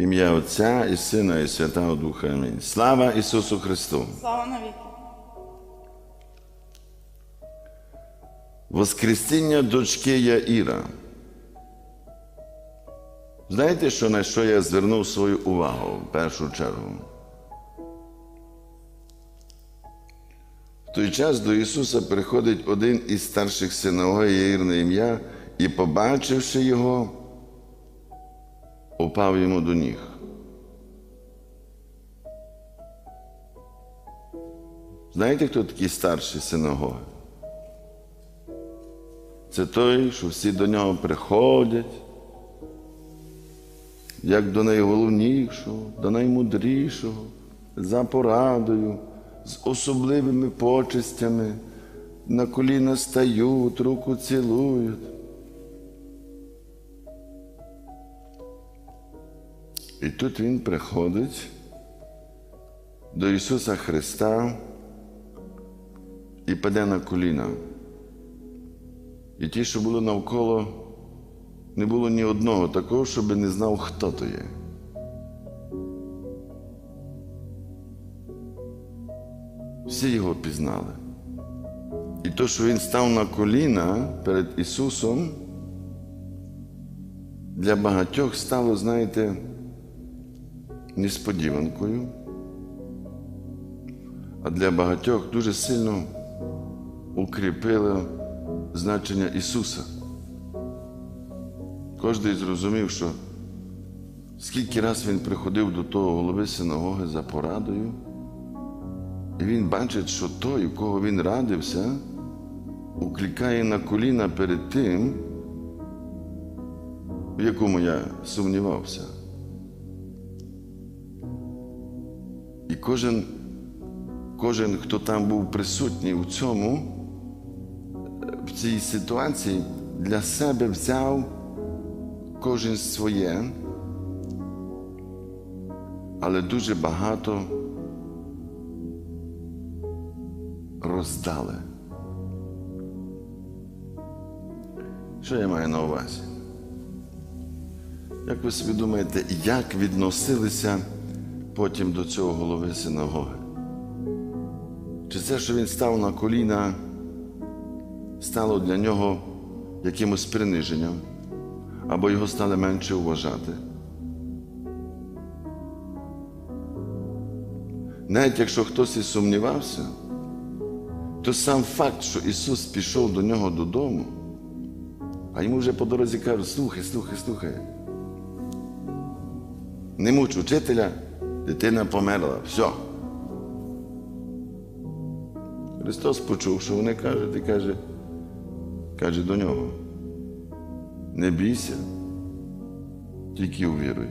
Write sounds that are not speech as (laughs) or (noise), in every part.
Ім'я Отця і Сина, і Святого Духа. Амінь. Слава Ісусу Христу! Слава навіки. Воскресіння дочки Яїра. Знаєте, що на що я звернув свою увагу в першу чергу? В той час до Ісуса приходить один із старших синагоги Яїр на ім'я і, побачивши його, упав йому до ніг. Знаєте, хто такий старший синагоги? Це той, що всі до нього приходять, як до найголовнішого, до наймудрішого, за порадою, з особливими почестями, на коліна стають, руку цілують. І тут він приходить до Ісуса Христа і паде на коліна. І ті, що були навколо, не було ні одного такого, щоб не знав, хто то є. Всі його пізнали. І то, що він став на коліна перед Ісусом, для багатьох стало, знаєте, несподіванкою, а для багатьох дуже сильно укріпило значення Ісуса. Кожен зрозумів, що скільки раз він приходив до того голови синагоги за порадою, і він бачить, що той, у кого він радився, уклікає на коліна перед тим, в якому я сумнівався. Кожен, кожен, хто там був присутній у цьому, в цій ситуації для себе взяв кожен своє, але дуже багато роздали. Що я маю на увазі? Як ви собі думаєте, як відносилися потім до цього голови синагоги? Чи це, що він став на коліна? стало для нього якимось приниженням, або його стали менше вважати. Навіть якщо хтось і сумнівався, то сам факт, що Ісус пішов до нього додому, а йому вже по дорозі кажуть, слухай, слухай, слухай. Не муч учителя, дитина померла. Все. Христос почув, що вони кажуть, і каже, каже до нього, не бійся, тільки увіруй.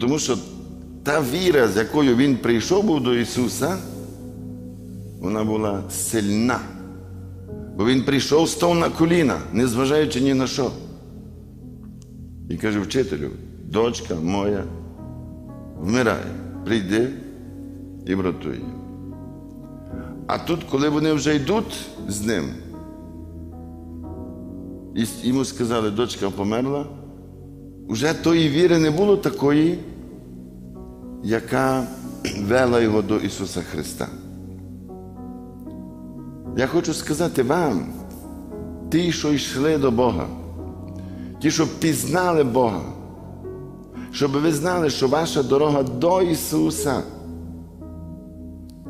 Тому що та віра, з якою він прийшов був до Ісуса, вона була сильна. Бо Він прийшов, став на коліна, незважаючи ні на що. І каже вчителю, дочка моя вмирає, прийди і врятуй її. А тут, коли вони вже йдуть з ним, і йому сказали, дочка померла, вже тої віри не було такої, яка вела його до Ісуса Христа. Я хочу сказати вам, ті, що йшли до Бога, ті, що пізнали Бога, щоб ви знали, що ваша дорога до Ісуса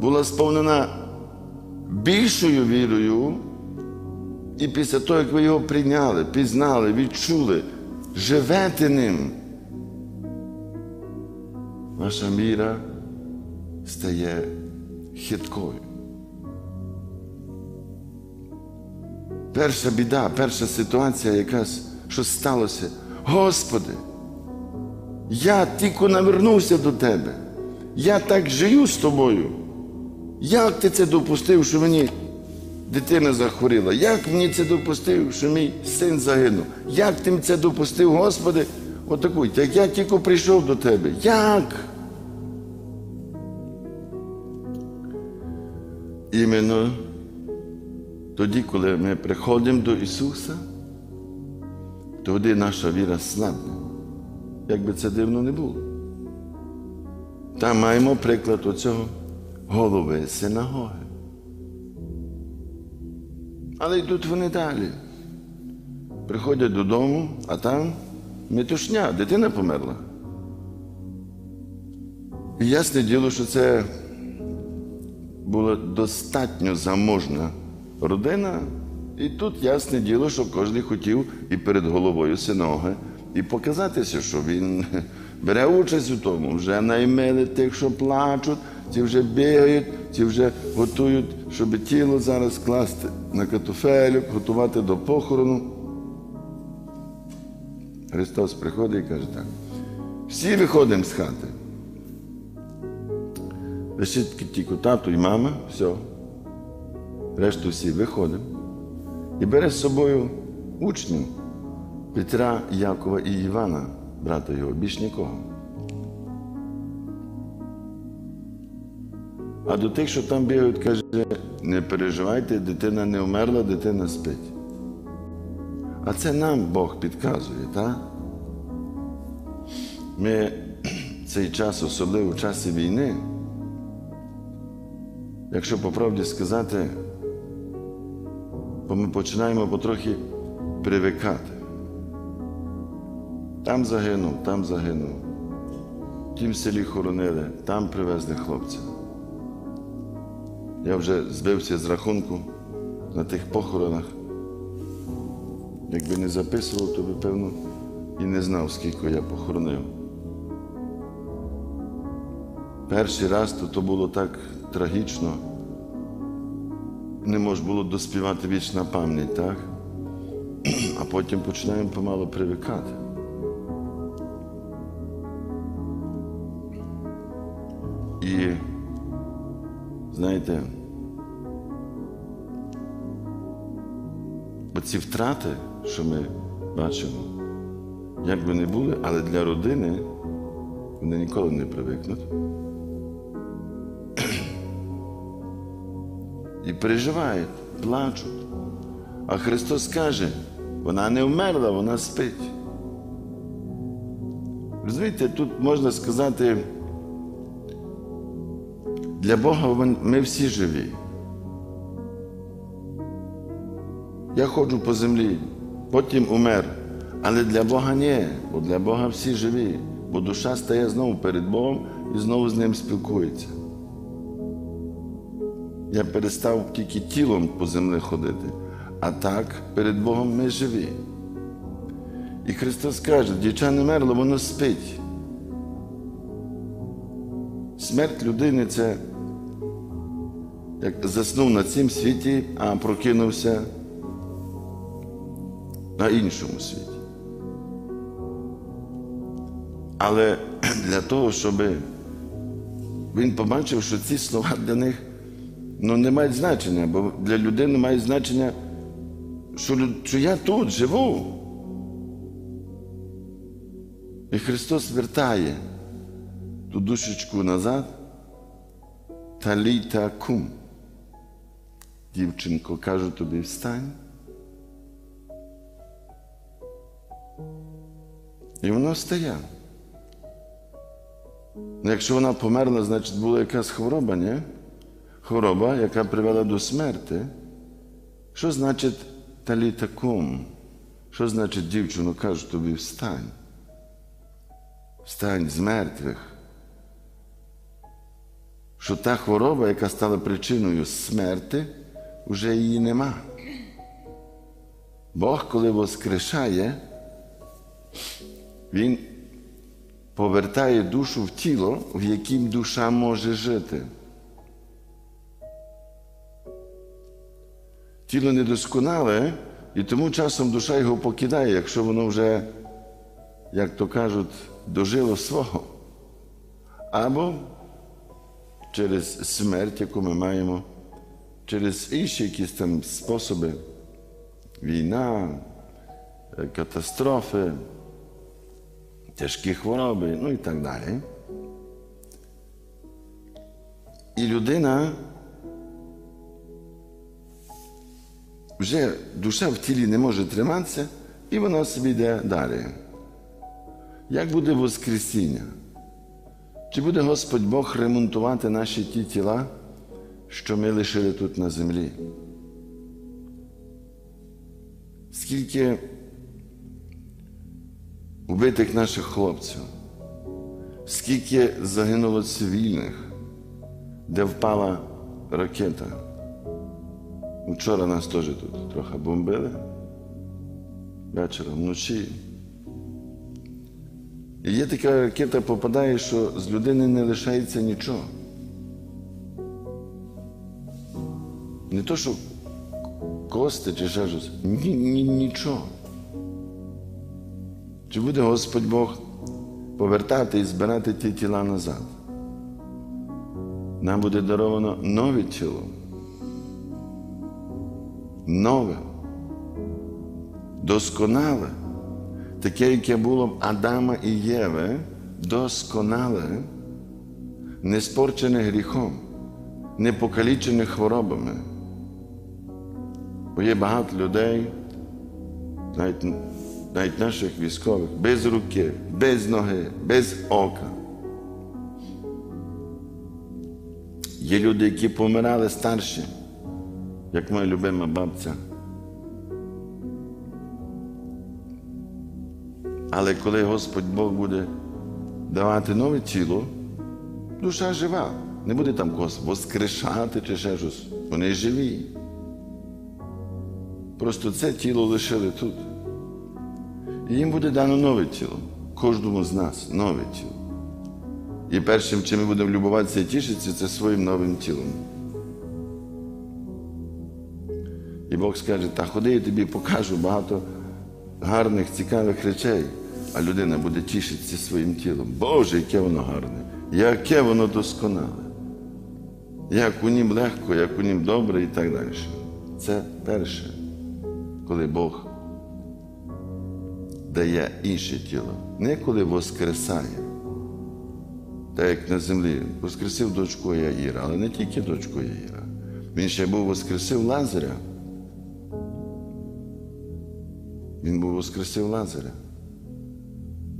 була сповнена більшою вірою, і після того, як ви його прийняли, пізнали, відчули, живете ним, ваша віра стає хиткою. Перша біда, перша ситуація якась, що сталося. Господи, я тільки навернувся до Тебе. Я так живу з тобою. Як ти це допустив, що мені дитина захворіла? Як мені це допустив, що мій син загинув? Як ти це допустив, Господи? Отаку, як я тільки прийшов до тебе. Як? Іменно тоді, коли ми приходимо до Ісуса, тоді наша віра слабне. Як би це дивно не було. Там маємо приклад оцього голови синагоги. Але йдуть вони далі. Приходять додому, а там метушня, дитина померла. І ясне діло, що це була достатньо заможна родина, і тут ясне діло, що кожен хотів і перед головою синоги, і показатися, що він (laughs) бере участь у тому, вже наймили тих, що плачуть, ці вже бігають, ці вже готують, щоб тіло зараз класти на катофелю, готувати до похорону. Христос приходить і каже так. Всі виходимо з хати. Лишить тільки тато і мама, все. Решту всі виходимо. І бере з собою учнів Петра, Якова і Івана, брата його, більш нікого. А до тих, що там бігають, каже, не переживайте, дитина не вмерла, дитина спить. А це нам Бог підказує, так? Ми (clears throat) цей час, особливо в часі війни, якщо по правді сказати, бо ми починаємо потрохи привикати. Там загинув, там загинув. В тім селі хоронили, там привезли хлопця. Я вже збився з рахунку на тих похоронах. Якби не записував, то би, певно, і не знав, скільки я похоронив. Перший раз то, то було так трагічно. Не можна було доспівати вічна пам'ять, так? (clears throat) А потім починаємо помало привикати. І знаєте, оці втрати, що ми бачимо, як би не були, але для родини вони ніколи не привикнуть. І переживають, плачуть. А Христос каже, вона не вмерла, вона спить. Розумієте, тут можна сказати, для Бога ми всі живі. Я ходжу по землі, потім умер. Але для Бога ні, бо для Бога всі живі, бо душа стає знову перед Богом і знову з ним спілкується. Я перестав тільки тілом по землі ходити, а так перед Богом ми живі. І Христос каже, дівча не мерло, воно спить. Смерть людини це як заснув на цім світі, а прокинувся на іншому світі. Але (clears throat) для того, щоб він побачив, що ці слова для них ну, не мають значення, бо для людини має значення, що, що я тут живу. І Христос вертає ту душечку назад таліта кум. Дівчинко, кажу тобі, встань. І воно встає. Ну, Якщо вона померла, значить була якась хвороба, ні? Хвороба, яка привела до смерти. Що значить таліта кум? Що значить дівчину, кажу тобі, встань? Встань з мертвих. Що та хвороба, яка стала причиною смерти, вже її нема. Бог, коли воскрешає, Він повертає душу в тіло, в яким душа може жити. Тіло недосконале, і тому часом душа його покидає, якщо воно вже, як то кажуть, дожило свого. Або через смерть, яку ми маємо, через інші якісь там способи, війна, катастрофи, тяжкі хвороби, ну і так далі. І людина вже душа в тілі не може триматися, і вона собі йде далі. Як буде Воскресіння? Чи буде Господь Бог ремонтувати наші ті тіла, що ми лишили тут на землі? Скільки убитих наших хлопців, скільки загинуло цивільних, де впала ракета? Вчора нас теж тут трохи бомбили вечором, вночі. І є така ракета попадає, що з людини не лишається нічого. Не то, що кости чи ще щось. Ні, ні, нічого. Чи буде Господь Бог повертати і збирати ті тіла назад? Нам буде даровано нове тіло. Нове, досконале, таке, яке було в Адама і Єви, досконале, не спорчене гріхом, не покалічене хворобами. Бо є багато людей, навіть, навіть наших військових, без руки, без ноги, без ока. Є люди, які помирали старші, як моя любима бабця. Але коли Господь Бог буде давати нове тіло, душа жива. Не буде там когось воскрешати чи ще щось. Вони живі. Просто це тіло лишили тут. І їм буде дано нове тіло. Кожному з нас нове тіло. І першим, чим ми будемо любуватися і тішитися, це своїм новим тілом. І Бог скаже, та ходи, я тобі покажу багато гарних, цікавих речей, а людина буде тішитися своїм тілом. Боже, яке воно гарне, яке воно досконале, як у нім легко, як у нім добре і так далі. Це перше, коли Бог дає інше тіло, не коли воскресає. Так як на землі воскресив дочку Яїра, але не тільки дочку Яїра. Він ще був воскресив Лазаря. Він був воскресив Лазаря.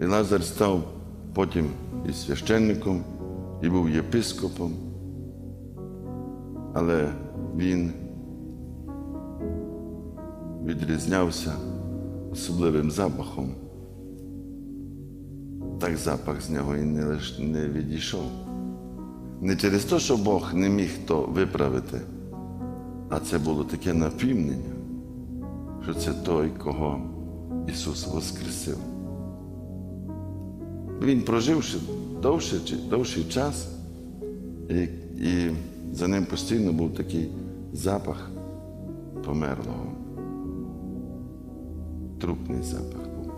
І Лазар став потім і священником, і був єпископом. Але він відрізнявся особливим запахом. Так запах з нього і не, не відійшов. Не через те, що Бог не міг то виправити, а це було таке напівнення, що це той, кого Ісус Воскресив. Він проживши довший, довший час, і, і за ним постійно був такий запах померлого. Трупний запах був.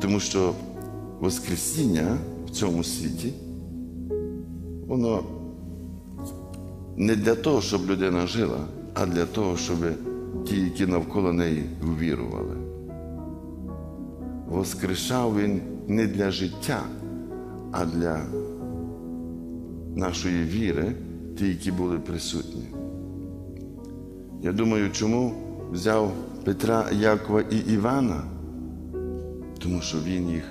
Тому що Воскресіння в цьому світі, воно не для того, щоб людина жила, а для того, щоб ті, які навколо неї ввірували. Воскрешав він не для життя, а для нашої віри, ті, які були присутні. Я думаю, чому взяв Петра, Якова і Івана? Тому що він їх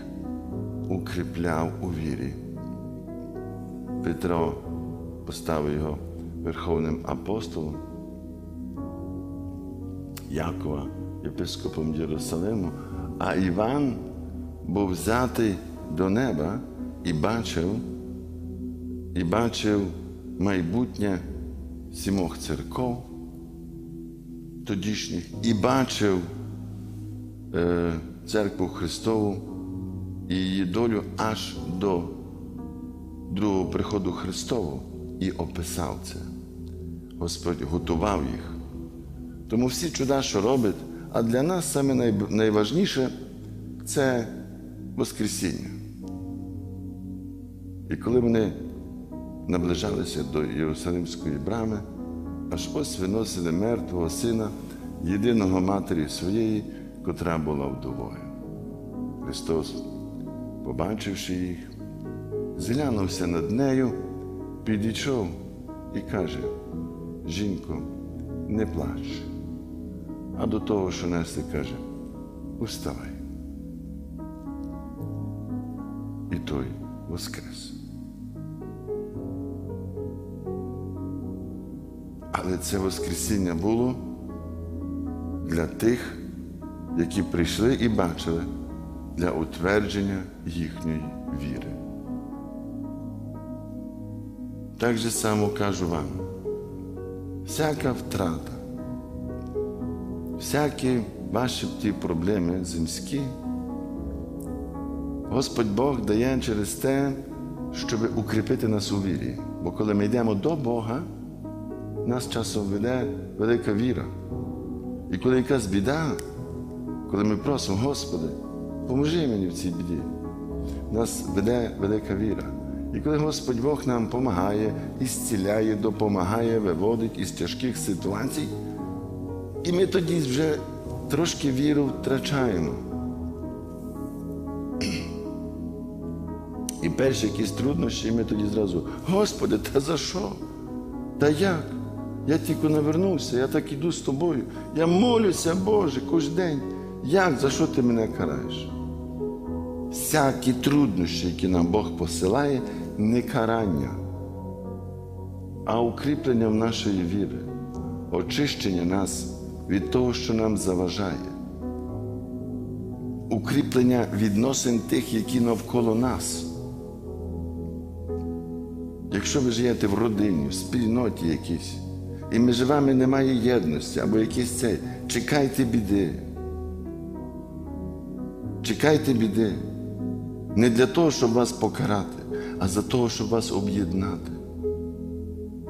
укріпляв у вірі. Петро поставив його верховним апостолом, Якова єпископом Єрусалиму, а Іван був взятий до неба і бачив, і бачив майбутнє сімох церков тодішніх, і бачив е, церкву Христову і її долю аж до другого приходу Христового і описав це. Господь готував їх. Тому всі чуда, що робить, а для нас саме найважніше це Воскресіння. І коли вони наближалися до Єрусалимської брами, аж ось виносили мертвого сина, єдиного матері своєї, котра була вдовою. Христос, побачивши їх, зглянувся над нею, підійшов і каже: Жінко, не плач, а до того, що несли, каже, уставай. І той воскрес. Але це Воскресіння було для тих, які прийшли і бачили для утвердження їхньої віри. Так же само кажу вам, всяка втрата, всякі ваші ті проблеми земські, Господь Бог дає через те, щоб укріпити нас у вірі. Бо коли ми йдемо до Бога, нас часом веде велика віра. І коли якась біда, коли ми просимо, Господи, поможи мені в цій біді, нас веде велика віра. І коли Господь Бог нам допомагає, і зціляє, допомагає, виводить із тяжких ситуацій, і ми тоді вже трошки віру втрачаємо. І перші якісь труднощі, і ми тоді зразу, Господи, та за що? Та як? Я тільки навернувся, я так іду з тобою. Я молюся, Боже, кожен день. Як? За що ти мене караєш? Всякі труднощі, які нам Бог посилає, не карання, а укріплення в нашої віри, очищення нас від того, що нам заважає, укріплення відносин тих, які навколо нас. Якщо ви живете в родині, в спільноті якійсь, і між вами немає єдності або якийсь цей, чекайте біди. Чекайте біди. Не для того, щоб вас покарати, а за того, щоб вас об'єднати.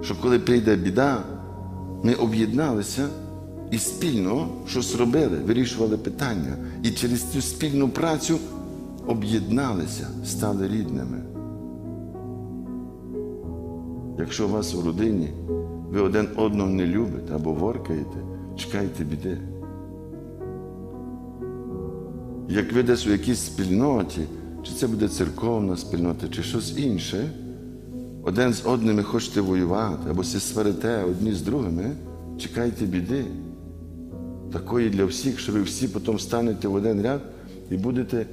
Щоб коли прийде біда, ми об'єдналися і спільно щось робили, вирішували питання. І через цю спільну працю об'єдналися, стали рідними. Якщо у вас у родині ви один одного не любите або воркаєте, чекайте біди. Як ви десь у якійсь спільноті, чи це буде церковна спільнота, чи щось інше, один з одними хочете воювати, або се сварите одні з другими, чекайте біди. Такої для всіх, що ви всі потім станете в один ряд і будете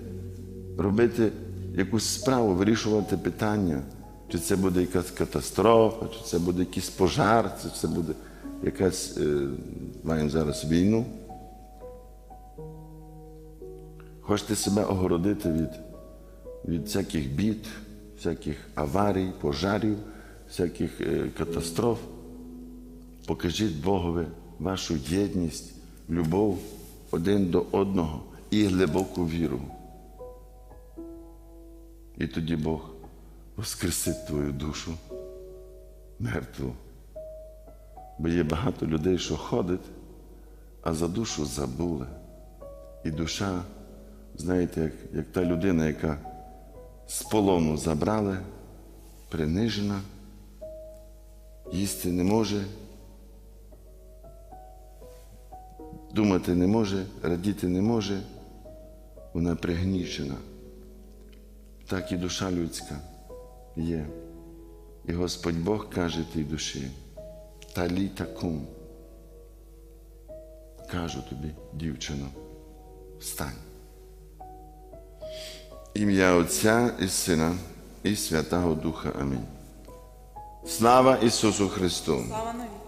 робити якусь справу, вирішувати питання. Чи це буде якась катастрофа, чи це буде якийсь пожар, чи це буде якась, е, маємо зараз війну. Хочете себе огородити від, від всяких бід, всяких аварій, пожарів, всяких е, катастроф. Покажіть Богові вашу єдність, любов один до одного і глибоку віру. І тоді Бог воскресить твою душу мертву. Бо є багато людей, що ходять, а за душу забули. І душа, знаєте, як, як та людина, яка з полону забрали, принижена, їсти не може, думати не може, радіти не може, вона пригнічена. Так і душа людська є. І Господь Бог каже тій душі, таліта кум. Кажу тобі, дівчино, встань. Ім'я Отця і Сина і Святого Духа. Амінь. Слава Ісусу Христу! Слава навіки.